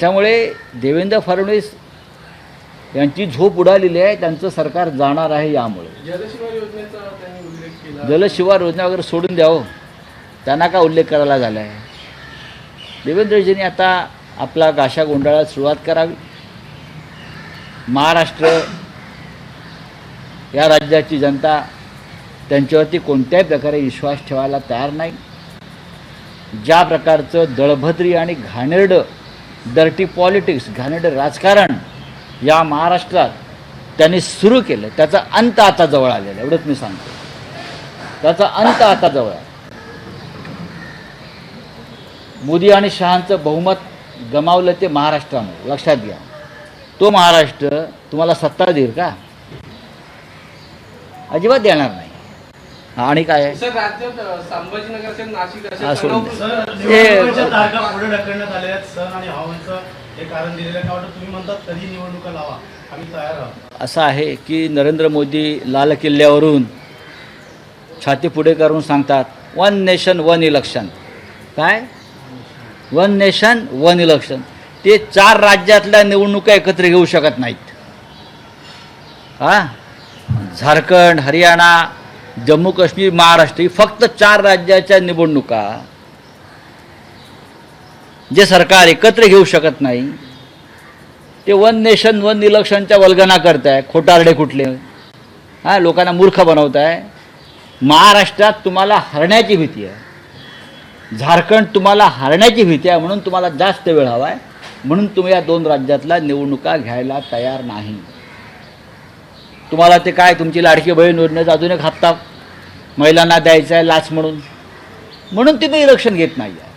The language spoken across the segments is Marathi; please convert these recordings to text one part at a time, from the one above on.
त्याच्यामुळे देवेंद्र फडणवीस यांची झोप उडालेली आहे त्यांचं सरकार जाणार आहे यामुळे. जलशिवार योजना वगैरे सोडून द्यावं त्यांना का उल्लेख करायला झाला आहे देवेंद्रजींनी आता आपला गाशा गोंधळात सुरुवात करावी. महाराष्ट्र या राज्याची जनता त्यांच्यावरती कोणत्याही प्रकारे विश्वास ठेवायला तयार नाही. ज्या प्रकारचं दळभद्री आणि घाणेरडं डर्टी पॉलिटिक्स घाणेरडं राजकारण या महाराष्ट्रात त्यांनी सुरू केलं. त्याचा अंत आता जवळ आलेला आहे, एवढंच मी सांगतो. त्याचा अंत आता जवळ आहे. मोदी आणि शहांचं बहुमत गमावलं ते महाराष्ट्रामुळे. लक्षात घ्या. तो महाराष्ट्र तुम्हाला सत्ता देईल का? अजिबात देणार नाही. आणि काय? आहे. असं आहे की नरेंद्र मोदी लाल किल्ल्यावरून छाती पुढे करून सांगतात वन नेशन वन इलेक्शन काय? वन नेशन वन इलेक्शन ते चार राज्यातल्या निवडणुका एकत्र घेऊ शकत नाहीत. हा? झारखंड हरियाणा जम्मू काश्मीर महाराष्ट्र ही फक्त चार राज्याच्या निवडणुका जे सरकार एकत्र घेऊ शकत नाही. ते वन नेशन वन इलेक्शनच्या वल्गना करताय खोटारडे कुठले? हा लोकांना मूर्ख बनवताय. महाराष्ट्रात तुम्हाला हरण्याची भीती आहे. झारखंड तुम्हाला हरण्याची भीती आहे म्हणून तुम्हाला जास्त वेळ हवा आहे म्हणून तुम्ही या दोन राज्यातल्या निवडणुका घ्यायला तयार नाही. तुम्हाला ते काय तुमची लाडकी बहीण योजनेचा अजून एक हप्ता महिलांना द्यायचा आहे लाच म्हणून. म्हणून तुम्ही इलेक्शन घेत नाही आहे.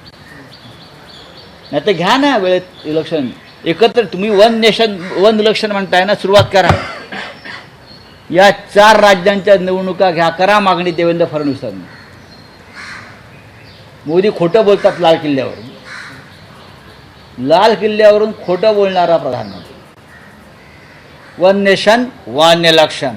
नाही तर घ्या ना वेळेत इलेक्शन एकत्र तुम्ही वन नेशन वन इलेक्शन म्हणताय ना सुरुवात करा. या चार राज्यांच्या निवडणुका घ्या करा मागणी देवेंद्र फडणवीसांनी मोदी खोटं बोलतात लाल किल्ल्यावरून. लाल किल्ल्यावरून खोटं बोलणारा प्रधानमंत्री. वन नेशन वन इलेक्शन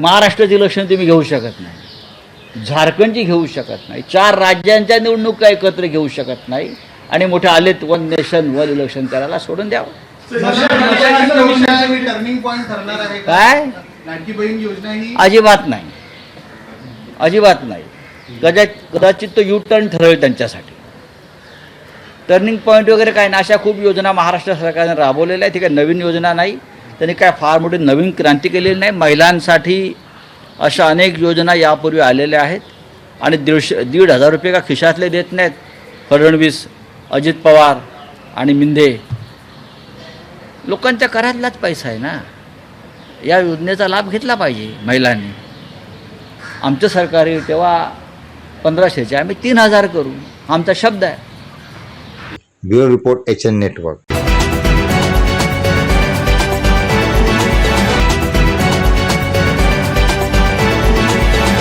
महाराष्ट्राचे इलेक्शन तुम्ही घेऊ शकत नाही. झारखंडची घेऊ शकत नाही. चार राज्यांच्या निवडणुका एकत्र घेऊ शकत नाही. आणि मोठे आलेत वन नेशन वन इलेक्शन करायला सोडून द्यावं. काय? अजिबात नाही. अजिबात नाही. कदा कदाचित तो यू टर्न ठरवेल त्यांच्यासाठी. टर्निंग पॉईंट वगैरे काय ना अशा खूप योजना महाराष्ट्र सरकारने राबवलेल्या आहेत. ती काही नवीन योजना नाही? त्यांनी काय फार मोठी नवीन क्रांती केलेली नाही. महिलांसाठी अशा अनेक योजना यापूर्वी आलेल्या आहेत. आणि दीडशे दीड हजार रुपये का खिशातले देत नाहीत. फडणवीस अजित पवार आणि मिंदे. लोकांच्या करातलाच पैसा आहे ना. या योजनेचा लाभ घेतला पाहिजे महिलांनी. आमचं सरकार येईल तेव्हा पंधराशेचे आम्ही तीन हजार करू. आमचा शब्द आहे. Bureau report H N network.